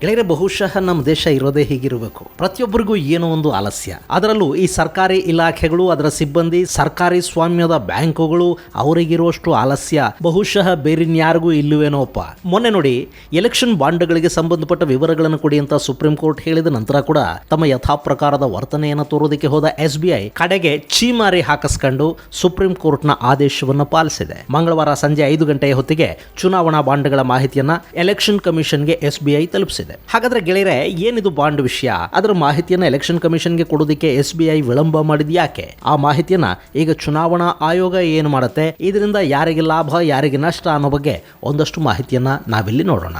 ಗೆಳೆಯರೆ ಬಹುಶಃ ನಮ್ಮ ದೇಶ ಇರೋದೇ ಹೀಗಿರಬೇಕು. ಪ್ರತಿಯೊಬ್ಬರಿಗೂ ಏನೋ ಒಂದು ಆಲಸ್ಯ. ಅದರಲ್ಲೂ ಈ ಸರ್ಕಾರಿ ಇಲಾಖೆಗಳು, ಅದರ ಸಿಬ್ಬಂದಿ, ಸರ್ಕಾರಿ ಸ್ವಾಮ್ಯದ ಬ್ಯಾಂಕುಗಳು ಅವರಿಗಿರುವಷ್ಟು ಆಲಸ್ಯ. ಬಹುಶಃ ಬೇರಿನ್ಯಾರಿಗೂ ಇಲ್ಲವೇನೋಪ್ಪ. ಮೊನ್ನೆ ನೋಡಿ, ಎಲೆಕ್ಷನ್ ಬಾಂಡ್ಗಳಿಗೆ ಸಂಬಂಧಪಟ್ಟ ವಿವರಗಳನ್ನು ಕೊಡಿ ಅಂತ ಸುಪ್ರೀಂ ಕೋರ್ಟ್ ಹೇಳಿದ ನಂತರ ಕೂಡ ತಮ್ಮ ಯಥಾ ಪ್ರಕಾರದ ವರ್ತನೆಯನ್ನು ತೋರೋದಕ್ಕೆ ಹೋದ ಎಸ್ ಬಿ ಐ ಕಡೆಗೆ ಚೀಮಾರಿ ಹಾಕಿಸ್ಕೊಂಡು ಸುಪ್ರೀಂ ಕೋರ್ಟ್ನ ಆದೇಶವನ್ನು ಪಾಲಿಸಿದೆ. ಮಂಗಳವಾರ ಸಂಜೆ ಐದು ಗಂಟೆಯ ಹೊತ್ತಿಗೆ ಚುನಾವಣಾ ಬಾಂಡ್ಗಳ ಮಾಹಿತಿಯನ್ನ ಎಲೆಕ್ಷನ್ ಕಮಿಷನ್ಗೆ ಎಸ್ ಬಿ ಐ ತಲುಪಿಸಿದೆ. ಹಾಗಾದ್ರೆ ಗೆಳೆಯರೆ, ಏನಿದು ಬಾಂಡ್ ವಿಷಯ? ಅದರ ಮಾಹಿತಿಯನ್ನ ಎಲೆಕ್ಷನ್ ಕಮಿಷನ್ಗೆ ಕೊಡೋದಕ್ಕೆ ಎಸ್ ಬಿ ಐ ವಿಳಂಬ ಮಾಡಿದ ಯಾಕೆ? ಆ ಮಾಹಿತಿಯನ್ನ ಈಗ ಚುನಾವಣಾ ಆಯೋಗ ಏನು ಮಾಡುತ್ತೆ? ಇದರಿಂದ ಯಾರಿಗೆ ಲಾಭ, ಯಾರಿಗೆ ನಷ್ಟ ಅನ್ನೋ ಬಗ್ಗೆ ಒಂದಷ್ಟು ಮಾಹಿತಿಯನ್ನ ನಾವಿಲ್ಲಿ ನೋಡೋಣ.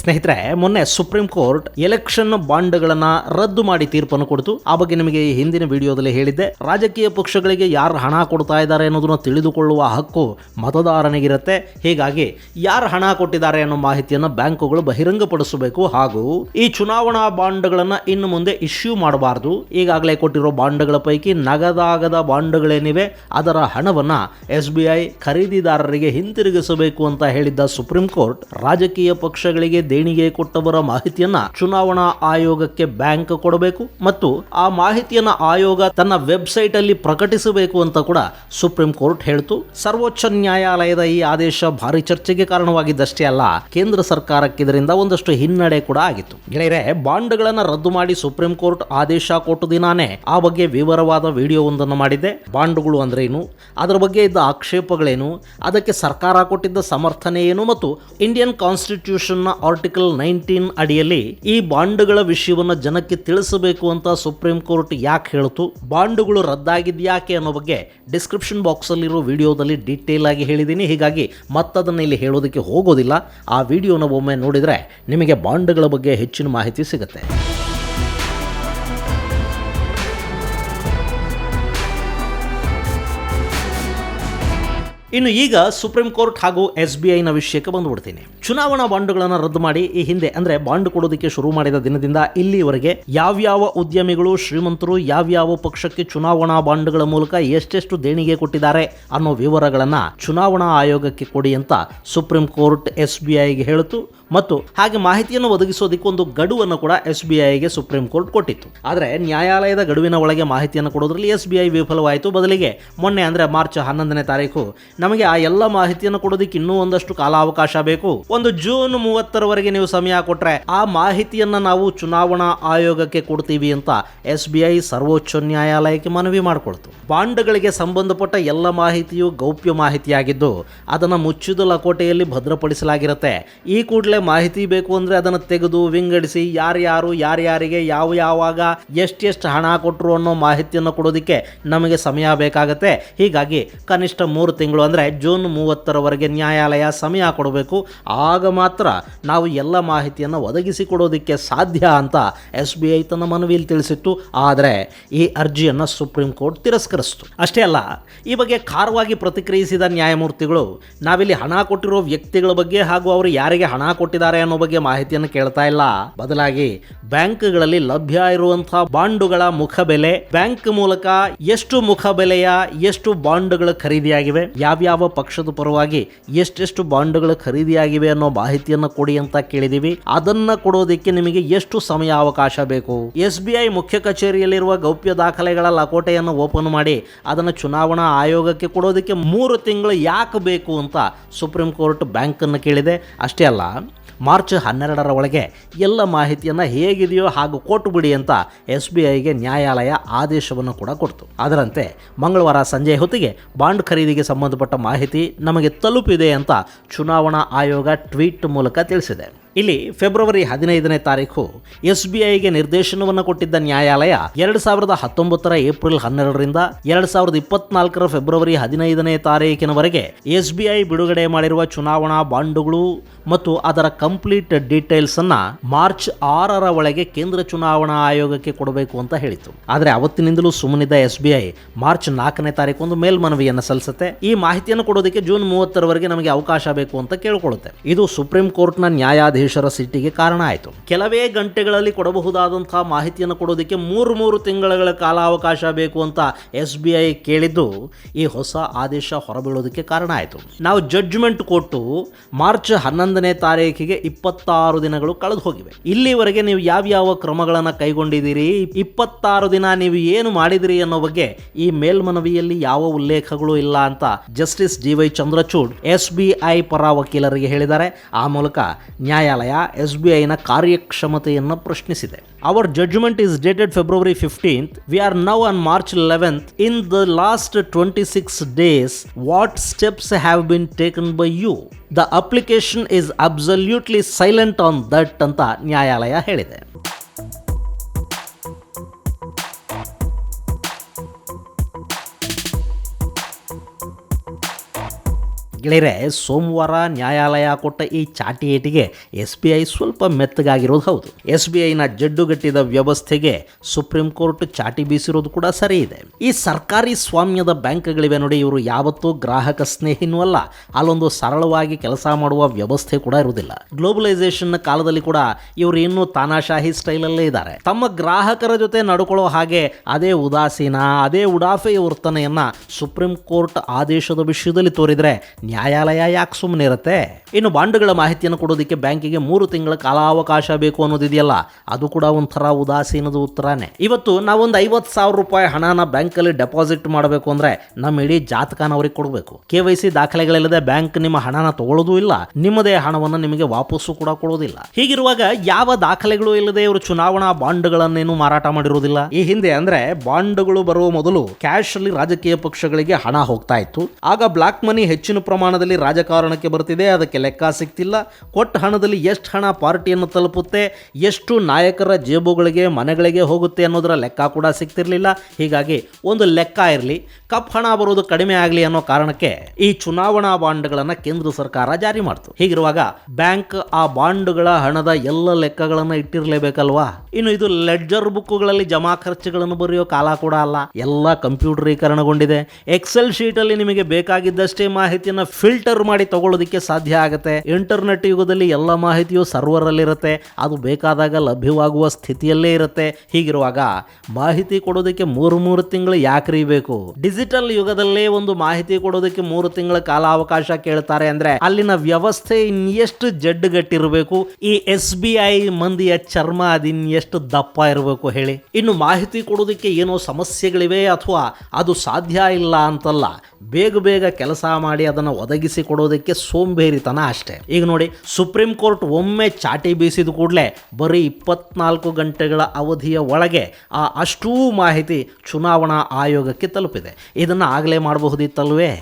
ಸ್ನೇಹಿತರೆ, ಮೊನ್ನೆ ಸುಪ್ರೀಂ ಕೋರ್ಟ್ ಎಲೆಕ್ಷನ್ ಬಾಂಡ್ಗಳನ್ನ ರದ್ದು ಮಾಡಿ ತೀರ್ಪನ್ನು ಕೊಡ್ತು. ಆ ಬಗ್ಗೆ ನಿಮಗೆ ಈ ಹಿಂದಿನ ವಿಡಿಯೋದಲ್ಲಿ ಹೇಳಿದ್ದೆ. ರಾಜಕೀಯ ಪಕ್ಷಗಳಿಗೆ ಯಾರು ಹಣ ಕೊಡ್ತಾ ಇದ್ದಾರೆ ಅನ್ನೋದನ್ನ ತಿಳಿದುಕೊಳ್ಳುವ ಹಕ್ಕು ಮತದಾರನಿಗಿರುತ್ತೆ. ಹೀಗಾಗಿ ಯಾರು ಹಣ ಕೊಟ್ಟಿದ್ದಾರೆ ಅನ್ನೋ ಮಾಹಿತಿಯನ್ನು ಬ್ಯಾಂಕುಗಳು ಬಹಿರಂಗಪಡಿಸಬೇಕು. ಹಾಗೂ ಈ ಚುನಾವಣಾ ಬಾಂಡ್ಗಳನ್ನು ಇನ್ನು ಮುಂದೆ ಇಶ್ಯೂ ಮಾಡಬಾರದು. ಈಗಾಗಲೇ ಕೊಟ್ಟಿರೋ ಬಾಂಡ್ಗಳ ಪೈಕಿ ನಗದಾಗದ ಬಾಂಡ್ಗಳೇನಿವೆ, ಅದರ ಹಣವನ್ನ ಎಸ್ ಬಿ ಐ ಖರೀದಿದಾರರಿಗೆ ಹಿಂತಿರುಗಿಸಬೇಕು ಅಂತ ಹೇಳಿದ್ದ ಸುಪ್ರೀಂ ಕೋರ್ಟ್ ರಾಜಕೀಯ ಪಕ್ಷಗಳಿಗೆ ದೇಣಿಗೆ ಕೊಟ್ಟವರ ಮಾಹಿತಿಯನ್ನ ಚುನಾವಣಾ ಆಯೋಗಕ್ಕೆ ಬ್ಯಾಂಕ್ ಕೊಡಬೇಕು ಮತ್ತು ಆ ಮಾಹಿತಿಯನ್ನ ಆಯೋಗ ತನ್ನ ವೆಬ್ಸೈಟ್ ಅಲ್ಲಿ ಪ್ರಕಟಿಸಬೇಕು ಅಂತ ಕೂಡ ಸುಪ್ರೀಂ ಕೋರ್ಟ್ ಹೇಳ್ತು. ಸರ್ವೋಚ್ಚ ನ್ಯಾಯಾಲಯದ ಈ ಆದೇಶ ಭಾರಿ ಚರ್ಚೆಗೆ ಕಾರಣವಾಗಿದ್ದಷ್ಟೇ ಅಲ್ಲ, ಕೇಂದ್ರ ಸರ್ಕಾರಕ್ಕೆ ಇದರಿಂದ ಒಂದಷ್ಟು ಹಿನ್ನಡೆ ಕೂಡ ಆಗಿತ್ತು. ಗೆಳೆಯರೆ, ಬಾಂಡ್ಗಳನ್ನ ರದ್ದು ಮಾಡಿ ಸುಪ್ರೀಂ ಕೋರ್ಟ್ ಆದೇಶ ಕೊಟ್ಟು ದಿನಾನೇ ಆ ಬಗ್ಗೆ ವಿವರವಾದ ವಿಡಿಯೋ ಒಂದನ್ನು ಮಾಡಿದ್ದೆ. ಬಾಂಡ್ಗಳು ಅಂದ್ರೆ ಏನು, ಅದರ ಬಗ್ಗೆ ಇದ್ದ ಆಕ್ಷೇಪಗಳೇನು, ಅದಕ್ಕೆ ಸರ್ಕಾರ ಕೊಟ್ಟಿದ್ದ ಸಮರ್ಥನೆ ಏನು ಮತ್ತು ಇಂಡಿಯನ್ ಕಾನ್ಸ್ಟಿಟ್ಯೂಷನ್ನ ಆರ್ಟಿಕಲ್ ನೈನ್ಟೀನ್ ಅಡಿಯಲ್ಲಿ ಈ ಬಾಂಡ್ಗಳ ವಿಷಯವನ್ನು ಜನಕ್ಕೆ ತಿಳಿಸಬೇಕು ಅಂತ ಸುಪ್ರೀಂ ಕೋರ್ಟ್ ಯಾಕೆ ಹೇಳ್ತು? ಬಾಂಡ್ಗಳು ರದ್ದಾಗಿದ್ಯಾಕೆ ಅನ್ನೋ ಬಗ್ಗೆ ಡಿಸ್ಕ್ರಿಪ್ಷನ್ ಬಾಕ್ಸಲ್ಲಿರೋ ವಿಡಿಯೋದಲ್ಲಿ ಡೀಟೇಲ್ ಆಗಿ ಹೇಳಿದ್ದೀನಿ. ಹೀಗಾಗಿ ಮತ್ತದನ್ನು ಇಲ್ಲಿ ಹೇಳೋದಕ್ಕೆ ಹೋಗೋದಿಲ್ಲ. ಆ ವಿಡಿಯೋನ ಒಮ್ಮೆ ನೋಡಿದರೆ ನಿಮಗೆ ಬಾಂಡ್ಗಳ ಬಗ್ಗೆ ಹೆಚ್ಚಿನ ಮಾಹಿತಿ ಸಿಗುತ್ತೆ. ಇನ್ನು ಈಗ ಸುಪ್ರೀಂ ಕೋರ್ಟ್ ಹಾಗೂ ಎಸ್ ಬಿ ಐನ ವಿಷಯಕ್ಕೆ ಬಂದುಬಿಡ್ತೀನಿ. ಚುನಾವಣಾ ಬಾಂಡ್ಗಳನ್ನು ರದ್ದು ಮಾಡಿ ಈ ಹಿಂದೆ, ಅಂದ್ರೆ ಬಾಂಡ್ ಕೊಡೋದಕ್ಕೆ ಶುರು ಮಾಡಿದ ದಿನದಿಂದ ಇಲ್ಲಿವರೆಗೆ ಯಾವ್ಯಾವ ಉದ್ಯಮಿಗಳು ಶ್ರೀಮಂತರು, ಯಾವ್ಯಾವ ಪಕ್ಷಕ್ಕೆ ಚುನಾವಣಾ ಬಾಂಡ್ಗಳ ಮೂಲಕ ಎಷ್ಟೆಷ್ಟು ದೇಣಿಗೆ ಕೊಟ್ಟಿದ್ದಾರೆ ಅನ್ನೋ ವಿವರಗಳನ್ನ ಚುನಾವಣಾ ಆಯೋಗಕ್ಕೆ ಕೊಡಿ ಅಂತ ಸುಪ್ರೀಂ ಕೋರ್ಟ್ ಎಸ್ ಬಿ ಐಗೆ ಹೇಳಿತು. ಮತ್ತು ಹಾಗೆ ಮಾಹಿತಿಯನ್ನು ಒದಗಿಸೋದಕ್ಕೆ ಒಂದು ಗಡುವನ್ನು ಕೂಡ ಎಸ್ ಬಿ ಐಗೆ ಸುಪ್ರೀಂ ಕೋರ್ಟ್ ಕೊಟ್ಟಿತ್ತು. ಆದರೆ ನ್ಯಾಯಾಲಯದ ಗಡುವಿನ ಒಳಗೆ ಮಾಹಿತಿಯನ್ನು ಕೊಡೋದ್ರಲ್ಲಿ ಎಸ್ ಬಿ ಐ ವಿಫಲವಾಯಿತು ಬದಲಿಗೆ ಮೊನ್ನೆ ಅಂದರೆ ಮಾರ್ಚ್ ಹನ್ನೊಂದನೇ ತಾರೀಕು ನಮಗೆ ಆ ಎಲ್ಲ ಮಾಹಿತಿಯನ್ನು ಕೊಡೋದಕ್ಕೆ ಇನ್ನೂ ಒಂದಷ್ಟು ಕಾಲಾವಕಾಶ ಬೇಕು. ಒಂದು ಜೂನ್ ಮೂವತ್ತರವರೆಗೆ ನೀವು ಸಮಯ ಕೊಟ್ಟರೆ ಆ ಮಾಹಿತಿಯನ್ನು ನಾವು ಚುನಾವಣಾ ಆಯೋಗಕ್ಕೆ ಕೊಡ್ತೀವಿ ಅಂತ ಎಸ್ ಬಿ ಐ ಸರ್ವೋಚ್ಚ ನ್ಯಾಯಾಲಯಕ್ಕೆ ಮನವಿ ಮಾಡಿಕೊಳ್ತು. ಬಾಂಡ್ಗಳಿಗೆ ಸಂಬಂಧಪಟ್ಟ ಎಲ್ಲ ಮಾಹಿತಿಯು ಗೌಪ್ಯ ಮಾಹಿತಿಯಾಗಿದ್ದು, ಅದನ್ನು ಮುಚ್ಚಿದ ಲಕೋಟೆಯಲ್ಲಿ ಭದ್ರಪಡಿಸಲಾಗಿರುತ್ತೆ. ಈ ಕೂಡಲೇ ಮಾಹಿತಿ ಬೇಕು ಅಂದ್ರೆ ಅದನ್ನು ತೆಗೆದು ವಿಂಗಡಿಸಿ ಯಾರ್ಯಾರು ಯಾರ್ಯಾರಿಗೆ ಯಾವ ಯಾವಾಗ ಎಷ್ಟೆಷ್ಟು ಹಣ ಕೊಟ್ಟರು ಅನ್ನೋ ಮಾಹಿತಿಯನ್ನು ಕೊಡೋದಕ್ಕೆ ನಮಗೆ ಸಮಯ ಬೇಕಾಗತ್ತೆ. ಹೀಗಾಗಿ ಕನಿಷ್ಠ ಮೂರು ತಿಂಗಳು ಅಂದರೆ ಜೂನ್ ಮೂವತ್ತರವರೆಗೆ ನ್ಯಾಯಾಲಯ ಸಮಯ ಕೊಡಬೇಕು. ಆಗ ಮಾತ್ರ ನಾವು ಎಲ್ಲ ಮಾಹಿತಿಯನ್ನು ಒದಗಿಸಿ ಕೊಡೋದಕ್ಕೆ ಸಾಧ್ಯ ಅಂತ ಎಸ್ ಬಿ ಐ ತನ್ನ ಮನವಿಯಲ್ಲಿ ತಿಳಿಸಿತ್ತು. ಆದರೆ ಈ ಅರ್ಜಿಯನ್ನು ಸುಪ್ರೀಂ ಕೋರ್ಟ್ ತಿರಸ್ಕರಿಸಿತು. ಅಷ್ಟೇ ಅಲ್ಲ, ಈ ಬಗ್ಗೆ ಖಾರವಾಗಿ ಪ್ರತಿಕ್ರಿಯಿಸಿದ ನ್ಯಾಯಮೂರ್ತಿಗಳು, ನಾವಿಲ್ಲಿ ಹಣ ಕೊಟ್ಟಿರೋ ವ್ಯಕ್ತಿಗಳ ಬಗ್ಗೆ ಹಾಗೂ ಅವರು ಯಾರಿಗೆ ಹಣ ಕೊಟ್ಟಿದ್ದಾರೆ ಅನ್ನೋ ಬಗ್ಗೆ ಮಾಹಿತಿಯನ್ನು ಕೇಳ್ತಾ ಇಲ್ಲ. ಬದಲಾಗಿ ಬ್ಯಾಂಕ್ಗಳಲ್ಲಿ ಲಭ್ಯ ಇರುವಂತಹ ಬಾಂಡುಗಳ ಮುಖಬೆಲೆ, ಬ್ಯಾಂಕ್ ಮೂಲಕ ಎಷ್ಟು ಮುಖಬೆಲೆಯ ಎಷ್ಟು ಬಾಂಡ್ಗಳು ಖರೀದಿಯಾಗಿವೆ, ಯಾವ್ಯಾವ ಪಕ್ಷದ ಪರವಾಗಿ ಎಷ್ಟೆಷ್ಟು ಬಾಂಡ್ಗಳು ಖರೀದಿಯಾಗಿವೆ ಅನ್ನೋ ಮಾಹಿತಿಯನ್ನು ಕೊಡಿ ಅಂತ ಕೇಳಿದೀವಿ. ಅದನ್ನ ಕೊಡೋದಕ್ಕೆ ನಿಮಗೆ ಎಷ್ಟು ಸಮಯ ಅವಕಾಶ ಬೇಕು? ಎಸ್ ಬಿ ಐ ಮುಖ್ಯ ಕಚೇರಿಯಲ್ಲಿರುವ ಗೌಪ್ಯ ದಾಖಲೆಗಳ ಲಕೋಟೆಯನ್ನು ಓಪನ್ ಮಾಡಿ ಅದನ್ನು ಚುನಾವಣಾ ಆಯೋಗಕ್ಕೆ ಕೊಡೋದಕ್ಕೆ ಮೂರು ತಿಂಗಳು ಯಾಕೆ ಬೇಕು ಅಂತ ಸುಪ್ರೀಂ ಕೋರ್ಟ್ ಬ್ಯಾಂಕನ್ನು ಕೇಳಿದೆ. ಅಷ್ಟೇ ಅಲ್ಲ ಮಾರ್ಚ್ ಹನ್ನೆರಡರ ಒಳಗೆ ಎಲ್ಲ ಮಾಹಿತಿಯನ್ನು ಹೇಗಿದೆಯೋ ಹಾಗೂ ಕೊಟ್ಟು ಬಿಡಿ ಅಂತ ಎಸ್ ಬಿ ಐಗೆ ನ್ಯಾಯಾಲಯ ಆದೇಶವನ್ನು ಕೂಡ ಕೊಡ್ತು. ಅದರಂತೆ ಮಂಗಳವಾರ ಸಂಜೆ ಹೊತ್ತಿಗೆ ಬಾಂಡ್ ಖರೀದಿಗೆ ಸಂಬಂಧಪಟ್ಟ ಮಾಹಿತಿ ನಮಗೆ ತಲುಪಿದೆ ಅಂತ ಚುನಾವಣಾ ಆಯೋಗ ಟ್ವೀಟ್ ಮೂಲಕ ತಿಳಿಸಿದೆ. ಇಲ್ಲಿ ಫೆಬ್ರವರಿ ಹದಿನೈದನೇ ತಾರೀಕು ಎಸ್ ಬಿ ಐಗೆ ನಿರ್ದೇಶನವನ್ನು ಕೊಟ್ಟಿದ್ದ ನ್ಯಾಯಾಲಯ ಎರಡು ಸಾವಿರದ ಹತ್ತೊಂಬತ್ತರ ಏಪ್ರಿಲ್ ಹನ್ನೆರಡರಿಂದ ಎರಡು ಸಾವಿರದ ಇಪ್ಪತ್ನಾಲ್ಕರ ಫೆಬ್ರವರಿ ಹದಿನೈದನೇ ತಾರೀಕಿನವರೆಗೆ ಎಸ್ ಬಿ ಐ ಬಿಡುಗಡೆ ಮಾಡಿರುವ ಚುನಾವಣಾ ಬಾಂಡುಗಳು ಮತ್ತು ಅದರ ಕಂಪ್ಲೀಟ್ ಡೀಟೇಲ್ಸ್ ಅನ್ನ ಮಾರ್ಚ್ ಆರರ ಒಳಗೆ ಕೇಂದ್ರ ಚುನಾವಣಾ ಆಯೋಗಕ್ಕೆ ಕೊಡಬೇಕು ಅಂತ ಹೇಳಿತು ಆದರೆ ಅವತ್ತಿನಿಂದಲೂ ಸುಮ್ಮನಿದ್ದ ಎಸ್ ಬಿ ಐ ಮಾರ್ಚ್ ನಾಲ್ಕನೇ ತಾರೀಕು ಮೇಲ್ಮನವಿಯನ್ನು ಸಲ್ಲಿಸುತ್ತೆ. ಈ ಮಾಹಿತಿಯನ್ನು ಕೊಡೋದಕ್ಕೆ ಜೂನ್ ಮೂವತ್ತರವರೆಗೆ ನಮಗೆ ಅವಕಾಶ ಬೇಕು ಅಂತ ಕೇಳಿಕೊಳ್ಳುತ್ತೆ. ಇದು ಸುಪ್ರೀಂ ಕೋರ್ಟ್ನ ನ್ಯಾಯಾಧೀಶ ನ್ಯಾಯಾಧೀಶರ ಸಿಟ್ಟಿಗೆ ಕಾರಣ ಆಯಿತು. ಕೆಲವೇ ಗಂಟೆಗಳಲ್ಲಿ ಕೊಡಬಹುದಾದಂತಹ ಮಾಹಿತಿಯನ್ನು ಕೊಡೋದಕ್ಕೆ ಮೂರು ಮೂರು ತಿಂಗಳ ಕಾಲಾವಕಾಶ ಬೇಕು ಅಂತ ಎಸ್ ಬಿ ಐ ಕೇಳಿದ್ದು ಈ ಹೊಸ ಆದೇಶ ಹೊರಬೀಳೋದಕ್ಕೆ ಕಾರಣ ಆಯಿತು. ನಾವು ಜಡ್ಜ್ಮೆಂಟ್ ಕೊಟ್ಟು ಮಾರ್ಚ್ ಹನ್ನೊಂದನೇ ತಾರೀಕಿಗೆ ಇಪ್ಪತ್ತಾರು ದಿನಗಳು ಕಳೆದು ಹೋಗಿವೆ. ಇಲ್ಲಿವರೆಗೆ ನೀವು ಯಾವ್ಯಾವ ಕ್ರಮಗಳನ್ನು ಕೈಗೊಂಡಿದ್ದೀರಿ? ಇಪ್ಪತ್ತಾರು ದಿನ ನೀವು ಏನು ಮಾಡಿದಿರಿ ಅನ್ನೋ ಬಗ್ಗೆ ಈ ಮೇಲ್ಮನವಿಯಲ್ಲಿ ಯಾವ ಉಲ್ಲೇಖಗಳು ಇಲ್ಲ ಅಂತ justice D Y Chandrachud S B I ಪರ ವಕೀಲರಿಗೆ ಹೇಳಿದ್ದಾರೆ. ಆ ಮೂಲಕ ನ್ಯಾಯಾಲಯ ಎಸ್ ಬಿ ಐನ ಕಾರ್ಯಕ್ಷಮತೆಯನ್ನು ಪ್ರಶ್ನಿಸಿದೆ. Our judgment is dated February fifteenth we are now on March eleventh in the last twenty six days what steps have been taken by you the application is absolutely silent on that ಅಂತ ನ್ಯಾಯಾಲಯ ಹೇಳಿದೆ. ಗೆಳೆಯರೆ, ಸೋಮವಾರ ನ್ಯಾಯಾಲಯ ಕೊಟ್ಟ ಈ ಚಾಟಿ ಏಟಿಗೆ S B I ಸ್ವಲ್ಪ ಮೆತ್ತಗಾಗಿರೋದು ಹೌದು. ಎಸ್ ಬಿ ಐನ ಜಡ್ಡುಗಟ್ಟಿದ ವ್ಯವಸ್ಥೆಗೆ ಸುಪ್ರೀಂ ಕೋರ್ಟ್ ಚಾಟಿ ಬೀಸಿರೋದು ಕೂಡ ಸರಿ ಇದೆ. ಈ ಸರ್ಕಾರಿ ಸ್ವಾಮ್ಯದ ಬ್ಯಾಂಕ್ಗಳಿವೆ ನೋಡಿ, ಇವರು ಯಾವತ್ತೂ ಗ್ರಾಹಕ ಸ್ನೇಹಿನೂ ಅಲ್ಲ. ಅಲ್ಲೊಂದು ಸರಳವಾಗಿ ಕೆಲಸ ಮಾಡುವ ವ್ಯವಸ್ಥೆ ಕೂಡ ಇರುವುದಿಲ್ಲ. ಗ್ಲೋಬಲೈಸೇಷನ್ ಕಾಲದಲ್ಲಿ ಕೂಡ ಇವರು ಇನ್ನೂ ತಾನಾಶಾಹಿ ಸ್ಟೈಲಲ್ಲೇ ಇದ್ದಾರೆ. ತಮ್ಮ ಗ್ರಾಹಕರ ಜೊತೆ ನಡ್ಕೊಳ್ಳೋ ಹಾಗೆ ಅದೇ ಉದಾಸೀನ, ಅದೇ ಉಡಾಫೆಯ ವರ್ತನೆಯನ್ನ ಸುಪ್ರೀಂ ಕೋರ್ಟ್ ಆದೇಶದ ವಿಷಯದಲ್ಲಿ ತೋರಿದ್ರೆ ನ್ಯಾಯಾಲಯ ಯಾಕೆ ಸುಮ್ಮನೆ ಇರುತ್ತೆ? ಇನ್ನು ಬಾಂಡ್ಗಳ ಮಾಹಿತಿಯನ್ನು ಕೊಡೋದಕ್ಕೆ ಬ್ಯಾಂಕಿಗೆ ಮೂರು ತಿಂಗಳ ಕಾಲಾವಕಾಶ ಬೇಕು ಅನ್ನೋದಿದೆಯಲ್ಲ, ಅದು ಕೂಡ ಒಂಥರ ಉದಾಸೀನದ ಉತ್ತರನೇ. ಇವತ್ತು ನಾವೊಂದು ಐವತ್ತು ಸಾವಿರ ರೂಪಾಯಿ ಹಣನ ಬ್ಯಾಂಕಲ್ಲಿ ಡೆಪಾಸಿಟ್ ಮಾಡಬೇಕು ಅಂದ್ರೆ ನಮ್ಮ ಇಡೀ ಜಾತಕನ ಅವ್ರಿಗೆ ಕೊಡಬೇಕು. ಕೆ ದಾಖಲೆಗಳಿಲ್ಲದೆ ಬ್ಯಾಂಕ್ ನಿಮ್ಮ ಹಣನ ತಗೊಳ್ಳೋದು ಇಲ್ಲ, ನಿಮ್ಮದೇ ಹಣವನ್ನು ನಿಮಗೆ ವಾಪಸ್ಸು ಕೂಡ ಕೊಡೋದಿಲ್ಲ. ಹೀಗಿರುವಾಗ ಯಾವ ದಾಖಲೆಗಳು ಇಲ್ಲದೆ ಇವರು ಚುನಾವಣಾ ಬಾಂಡ್ಗಳನ್ನೇನು ಮಾರಾಟ ಮಾಡಿರುವುದಿಲ್ಲ ಈ ಹಿಂದೆ ಅಂದ್ರೆ ಬಾಂಡ್ಗಳು ಬರುವ ಮೊದಲು ಕ್ಯಾಶ್ ಅಲ್ಲಿ ರಾಜಕೀಯ ಪಕ್ಷಗಳಿಗೆ ಹಣ ಹೋಗ್ತಾ ಇತ್ತು. ಆಗ ಬ್ಲಾಕ್ ಮನಿ ಹೆಚ್ಚಿನ ಪ್ರಮಾಣದಲ್ಲಿ ರಾಜಕಾರಣಕ್ಕೆ ಬರ್ತಿದೆ, ಅದಕ್ಕೆ ಲೆಕ್ಕ ಸಿಗ್ತಿಲ್ಲ. ಕೊಟ್ಟ ಹಣದಲ್ಲಿ ಎಷ್ಟು ಹಣ ಪಾರ್ಟಿಯನ್ನು ತಲುಪುತ್ತೆ, ಎಷ್ಟು ನಾಯಕರ ಜೇಬುಗಳಿಗೆ, ಮನೆಗಳಿಗೆ ಹೋಗುತ್ತೆ ಅನ್ನೋದರ ಲೆಕ್ಕ ಕೂಡ ಸಿಗ್ತಿರಲಿಲ್ಲ. ಹೀಗಾಗಿ ಒಂದು ಲೆಕ್ಕ ಇರಲಿ, ಕಪ್ ಹಣ ಬರೋದು ಕಡಿಮೆ ಆಗಲಿ ಅನ್ನೋ ಕಾರಣಕ್ಕೆ ಈ ಚುನಾವಣಾ ಬಾಂಡ್ಗಳನ್ನು ಕೇಂದ್ರ ಸರ್ಕಾರ ಜಾರಿ ಮಾಡ್ತು. ಹೀಗಿರುವಾಗ ಬ್ಯಾಂಕ್ ಆ ಬಾಂಡ್ಗಳ ಹಣದ ಎಲ್ಲ ಲೆಕ್ಕಗಳನ್ನು ಇಟ್ಟಿರಲೇಬೇಕಲ್ವಾ? ಇನ್ನು ಇದು ಲೆಡ್ಜರ್ ಬುಕ್ಗಳಲ್ಲಿ ಜಮಾ ಖರ್ಚುಗಳನ್ನು ಬರೆಯೋ ಕಾಲ ಕೂಡ ಅಲ್ಲ. ಎಲ್ಲ ಕಂಪ್ಯೂಟರೀಕರಣಗೊಂಡಿದೆ. ಎಕ್ಸೆಲ್ ಶೀಟ್ ಅಲ್ಲಿ ನಿಮಗೆ ಬೇಕಾಗಿದ್ದಷ್ಟೇ ಮಾಹಿತಿಯನ್ನ ಫಿಲ್ಟರ್ ಮಾಡಿ ತಗೊಳ್ಳೋದಕ್ಕೆ ಸಾಧ್ಯ ಆಗುತ್ತೆ. ಇಂಟರ್ನೆಟ್ ಯುಗದಲ್ಲಿ ಎಲ್ಲ ಮಾಹಿತಿಯು ಸರ್ವರ್ ಅಲ್ಲಿರುತ್ತೆ ಅದು ಬೇಕಾದಾಗ ಲಭ್ಯವಾಗುವ ಸ್ಥಿತಿಯಲ್ಲೇ ಇರುತ್ತೆ. ಹೀಗಿರುವಾಗ ಮಾಹಿತಿ ಕೊಡೋದಕ್ಕೆ ಮೂರು ಮೂರು ತಿಂಗಳು ಯಾಕ್ರಿ ಬೇಕು? ಡಿಜಿಟಲ್ ಯುಗದಲ್ಲೇ ಒಂದು ಮಾಹಿತಿ ಕೊಡೋದಕ್ಕೆ ಮೂರು ತಿಂಗಳ ಕಾಲಾವಕಾಶ ಕೇಳ್ತಾರೆ ಅಂದ್ರೆ ಅಲ್ಲಿನ ವ್ಯವಸ್ಥೆ ಇನ್ನೆಷ್ಟು ಜಡ್ಡುಗಟ್ಟಿರಬೇಕು? ಈ ಎಸ್ ಬಿ ಐ ಮಂದಿಯ ಚರ್ಮ ಅದಿನ್ನೆಷ್ಟು ದಪ್ಪ ಇರಬೇಕು ಹೇಳಿ. ಇನ್ನು ಮಾಹಿತಿ ಕೊಡೋದಕ್ಕೆ ಏನೋ ಸಮಸ್ಯೆಗಳಿವೆ ಅಥವಾ ಅದು ಸಾಧ್ಯ ಇಲ್ಲ ಅಂತಲ್ಲ, ಬೇಗ ಬೇಗ ಕೆಲಸ ಮಾಡಿ ಅದನ್ನು ಒದಗಿಸಿ ಕೊಡೋದಕ್ಕೆ ಸೋಂಬೇರಿತನ ಅಷ್ಟೇ. ಈಗ ನೋಡಿ, ಸುಪ್ರೀಂ ಕೋರ್ಟ್ ಒಮ್ಮೆ ಚಾಟಿ ಬೀಸಿದ ಕೂಡಲೇ ಬರೀ ಇಪ್ಪತ್ನಾಲ್ಕು ಗಂಟೆಗಳ ಅವಧಿಯ ಒಳಗೆ ಆ ಅಷ್ಟೂ ಮಾಹಿತಿ ಚುನಾವಣಾ ಆಯೋಗಕ್ಕೆ ತಲುಪಿದೆ. ಇದನ್ನು ಆಗಲೇ ಮಾಡಬಹುದಿತ್ತಲ್ವೇ?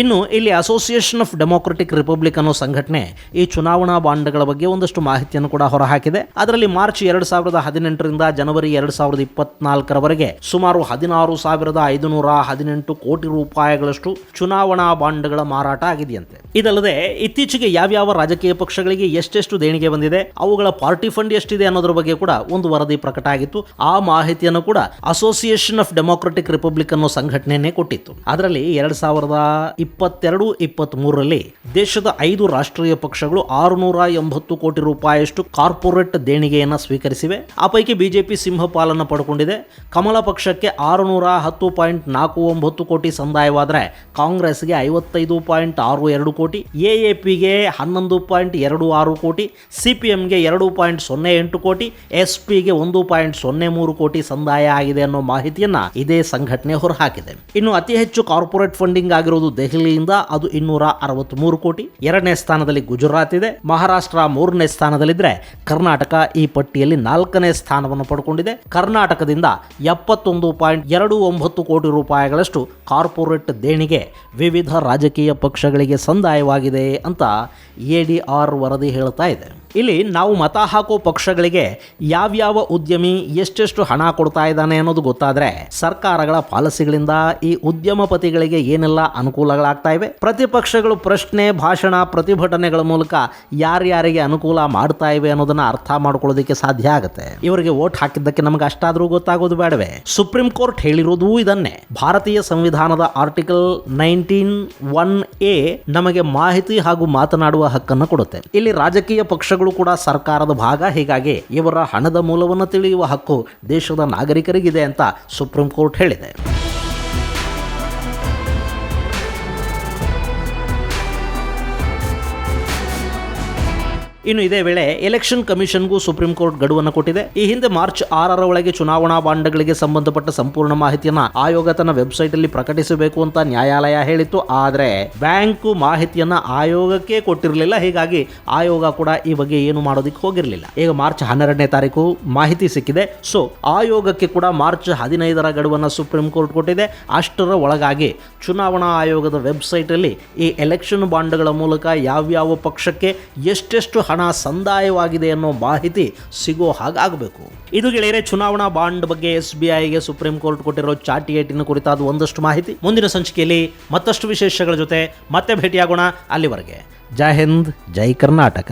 ಇನ್ನು ಇಲ್ಲಿ ಅಸೋಸಿಯೇಷನ್ ಆಫ್ ಡೆಮೋಕ್ರೆಟಿಕ್ ರಿಪಬ್ಲಿಕ್ ಅನ್ನೋ ಸಂಘಟನೆ ಈ ಚುನಾವಣಾ ಬಾಂಡ್ಗಳ ಬಗ್ಗೆ ಒಂದಷ್ಟು ಮಾಹಿತಿಯನ್ನು ಕೂಡ ಹೊರಹಾಕಿದೆ. ಅದರಲ್ಲಿ ಮಾರ್ಚ್ ಎರಡು ಸಾವಿರದ ಹದಿನೆಂಟರಿಂದ ಜನವರಿ ಎರಡು ಸಾವಿರದ ಇಪ್ಪತ್ನಾಲ್ಕರವರೆಗೆ ಸುಮಾರು ಹದಿನಾರು ಸಾವಿರದ ಐದುನೂರ ಹದಿನೆಂಟು ಕೋಟಿ ರೂಪಾಯಿಗಳಷ್ಟು ಚುನಾವಣಾ ಬಾಂಡ್ಗಳ ಮಾರಾಟ ಆಗಿದೆಯಂತೆ. ಇದಲ್ಲದೆ ಇತ್ತೀಚೆಗೆ ಯಾವ್ಯಾವ ರಾಜಕೀಯ ಪಕ್ಷಗಳಿಗೆ ಎಷ್ಟೆಷ್ಟು ದೇಣಿಗೆ ಬಂದಿದೆ, ಅವುಗಳ ಪಾರ್ಟಿ ಫಂಡ್ ಎಷ್ಟಿದೆ ಅನ್ನೋದ್ರ ಬಗ್ಗೆ ಕೂಡ ಒಂದು ವರದಿ ಪ್ರಕಟ ಆಗಿತ್ತು. ಆ ಮಾಹಿತಿಯನ್ನು ಕೂಡ ಅಸೋಸಿಯೇಷನ್ ಆಫ್ ಡೆಮೋಕ್ರೆಟಿಕ್ ರಿಪಬ್ಲಿಕ್ ಅನ್ನೋ ಸಂಘಟನೆಯೇ ಕೊಟ್ಟಿತ್ತು. ಅದರಲ್ಲಿ ಎರಡ್ ಸಾವಿರದ ಇಪ್ಪತ್ತೆರಡು ಇಪ್ಪತ್ತ್ಮೂರರಲ್ಲಿ ದೇಶದ ಐದು ರಾಷ್ಟ್ರೀಯ ಪಕ್ಷಗಳು ಆರುನೂರ ಎಂಬತ್ತು ಕೋಟಿ ರೂಪಾಯಿಯಷ್ಟು ಕಾರ್ಪೊರೇಟ್ ದೇಣಿಗೆಯನ್ನು ಸ್ವೀಕರಿಸಿವೆ. ಆ ಪೈಕಿ ಬಿಜೆಪಿ ಸಿಂಹಪಾಲನ್ನು ಪಡ್ಕೊಂಡಿದೆ. ಕಮಲ ಪಕ್ಷಕ್ಕೆ ಆರುನೂರ ಹತ್ತು ಪಾಯಿಂಟ್ ನಾಲ್ಕು ಒಂಬತ್ತು ಕೋಟಿ ಸಂದಾಯವಾದರೆ ಕಾಂಗ್ರೆಸ್ಗೆ ಐವತ್ತೈದು ಪಾಯಿಂಟ್ ಆರು ಎರಡು ಕೋಟಿ, ಎಎಪಿಗೆ ಹನ್ನೊಂದು ಪಾಯಿಂಟ್ ಎರಡು ಆರು ಕೋಟಿ ಸಿ ಪಿ ಎಂಗೆ ಎರಡು ಪಾಯಿಂಟ್ ಸೊನ್ನೆ ಎಂಟು ಕೋಟಿ ಎಸ್ ಪಿಗೆ ಒಂದು ಪಾಯಿಂಟ್ ಸೊನ್ನೆ ಮೂರು ಕೋಟಿ ಸಂದಾಯ ಆಗಿದೆ ಅನ್ನೋ ಮಾಹಿತಿಯನ್ನ ಇದೇ ಸಂಘಟನೆ ಹೊರಹಾಕಿದೆ. ಇನ್ನು ಅತಿ ಹೆಚ್ಚು ಕಾರ್ಪೊರೇಟ್ ಫಂಡಿಂಗ್ ಆಗಿರೋದು ದೆಹಲಿಯಿಂದ ಅದು ಇನ್ನೂರ ಅರವತ್ಮೂರು ಕೋಟಿ. ಎರಡನೇ ಸ್ಥಾನದಲ್ಲಿ ಗುಜರಾತ್ ಇದೆ. ಮಹಾರಾಷ್ಟ್ರ ಮೂರನೇ ಸ್ಥಾನದಲ್ಲಿದ್ದರೆ ಕರ್ನಾಟಕ ಈ ಪಟ್ಟಿಯಲ್ಲಿ ನಾಲ್ಕನೇ ಸ್ಥಾನವನ್ನು ಪಡ್ಕೊಂಡಿದೆ. ಕರ್ನಾಟಕದಿಂದ ಎಪ್ಪತ್ತೊಂದು ಪಾಯಿಂಟ್ ಎರಡು ಒಂಬತ್ತು ಕೋಟಿ ರೂಪಾಯಿಗಳಷ್ಟು ಕಾರ್ಪೊರೇಟ್ ದೇಣಿಗೆ ವಿವಿಧ ರಾಜಕೀಯ ಪಕ್ಷಗಳಿಗೆ ಸಂದಾಯವಾಗಿದೆ ಅಂತ ಎ ಡಿ ಆರ್ ವರದಿ ಹೇಳ್ತಾ ಇದೆ. ಇಲ್ಲಿ ನಾವು ಮತ ಹಾಕೋ ಪಕ್ಷಗಳಿಗೆ ಯಾವ್ಯಾವ ಉದ್ಯಮಿ ಎಷ್ಟೆಷ್ಟು ಹಣ ಕೊಡ್ತಾ ಇದ್ದಾನೆ ಅನ್ನೋದು ಗೊತ್ತಾದ್ರೆ ಸರ್ಕಾರಗಳ ಪಾಲಿಸಿಗಳಿಂದ ಈ ಉದ್ಯಮಪತಿಗಳಿಗೆ ಏನೆಲ್ಲ ಅನುಕೂಲಗಳಾಗ್ತಾ ಇವೆ? ಪ್ರತಿಪಕ್ಷಗಳು ಪ್ರಶ್ನೆ, ಭಾಷಣ, ಪ್ರತಿಭಟನೆಗಳ ಮೂಲಕ ಯಾರ್ಯಾರಿಗೆ ಅನುಕೂಲ ಮಾಡ್ತಾ ಇವೆ ಅನ್ನೋದನ್ನ ಅರ್ಥ ಮಾಡ್ಕೊಳ್ಳೋದಕ್ಕೆ ಸಾಧ್ಯ ಆಗುತ್ತೆ. ಇವರಿಗೆ ವೋಟ್ ಹಾಕಿದ್ದಕ್ಕೆ ನಮಗೆ ಅಷ್ಟಾದರೂ ಗೊತ್ತಾಗೋದು ಬೇಡವೇ. ಸುಪ್ರೀಂ ಕೋರ್ಟ್ ಹೇಳಿರೋದು ಇದನ್ನೇ. ಭಾರತೀಯ ಸಂವಿಧಾನದ ಆರ್ಟಿಕಲ್ ನೈನ್ಟೀನ್ ಒನ್ ಎ ನಮಗೆ ಮಾಹಿತಿ ಹಾಗೂ ಮಾತನಾಡುವ ಹಕ್ಕನ್ನು ಕೊಡುತ್ತೆ. ಇಲ್ಲಿ ರಾಜಕೀಯ ಪಕ್ಷಗಳು ಕೂಡ ಸರ್ಕಾರದ ಭಾಗ. ಹೀಗಾಗಿ ಇವರ ಹಣದ ಮೂಲವನ್ನು ತಿಳಿಯುವ ಹಕ್ಕು ದೇಶದ ನಾಗರಿಕರಿಗಿದೆ ಅಂತ ಸುಪ್ರೀಂ ಕೋರ್ಟ್ ಹೇಳಿದೆ. ಇನ್ನು ಇದೇ ವೇಳೆ ಎಲೆಕ್ಷನ್ ಕಮಿಷನ್ಗೂ ಸುಪ್ರೀಂ ಕೋರ್ಟ್ ಗಡುವನ್ನು ಕೊಟ್ಟಿದೆ. ಈ ಹಿಂದೆ ಮಾರ್ಚ್ ಆರರ ಒಳಗೆ ಚುನಾವಣಾ ಬಾಂಡ್ಗಳಿಗೆ ಸಂಬಂಧಪಟ್ಟ ಸಂಪೂರ್ಣ ಮಾಹಿತಿಯನ್ನ ಆಯೋಗ ತನ್ನ ವೆಬ್ಸೈಟ್ ಅಲ್ಲಿ ಪ್ರಕಟಿಸಬೇಕು ಅಂತ ನ್ಯಾಯಾಲಯ ಹೇಳಿತ್ತು. ಆದರೆ ಬ್ಯಾಂಕು ಮಾಹಿತಿಯನ್ನ ಆಯೋಗಕ್ಕೆ ಕೊಟ್ಟಿರಲಿಲ್ಲ. ಹೀಗಾಗಿ ಆಯೋಗ ಕೂಡ ಈ ಬಗ್ಗೆ ಏನು ಮಾಡೋದಕ್ಕೆ ಹೋಗಿರಲಿಲ್ಲ. ಈಗ ಮಾರ್ಚ್ ಹನ್ನೆರಡನೇ ತಾರೀಕು ಮಾಹಿತಿ ಸಿಕ್ಕಿದೆ. ಸೊ ಆಯೋಗಕ್ಕೆ ಕೂಡ ಮಾರ್ಚ್ ಹದಿನೈದರ ಗಡುವನ್ನು ಸುಪ್ರೀಂ ಕೋರ್ಟ್ ಕೊಟ್ಟಿದೆ. ಅಷ್ಟರ ಒಳಗಾಗಿ ಚುನಾವಣಾ ಆಯೋಗದ ವೆಬ್ಸೈಟಲ್ಲಿ ಈ ಎಲೆಕ್ಷನ್ ಬಾಂಡ್ಗಳ ಮೂಲಕ ಯಾವ್ಯಾವ ಪಕ್ಷಕ್ಕೆ ಎಷ್ಟೆಷ್ಟು ಹಣ ಸಂದಾಯವಾಗಿದೆ ಅನ್ನೋ ಮಾಹಿತಿ ಸಿಗೋ ಹಾಗಾಗಬೇಕು ಇದು ಗೆಳೆಯರೆ, ಚುನಾವಣಾ ಬಾಂಡ್ ಬಗ್ಗೆ ಎಸ್ ಬಿ ಐಗೆ ಸುಪ್ರೀಂ ಕೋರ್ಟ್ ಕೊಟ್ಟಿರೋ ಚಾಟಿ ಏಟಿನ ಕುರಿತಾದ ಒಂದಷ್ಟು ಮಾಹಿತಿ. ಮುಂದಿನ ಸಂಚಿಕೆಯಲ್ಲಿ ಮತ್ತಷ್ಟು ವಿಶೇಷಗಳ ಜೊತೆ ಮತ್ತೆ ಭೇಟಿಯಾಗೋಣ ಅಲ್ಲಿವರೆಗೆ. ಜೈ ಹಿಂದ್, ಜೈ ಕರ್ನಾಟಕ.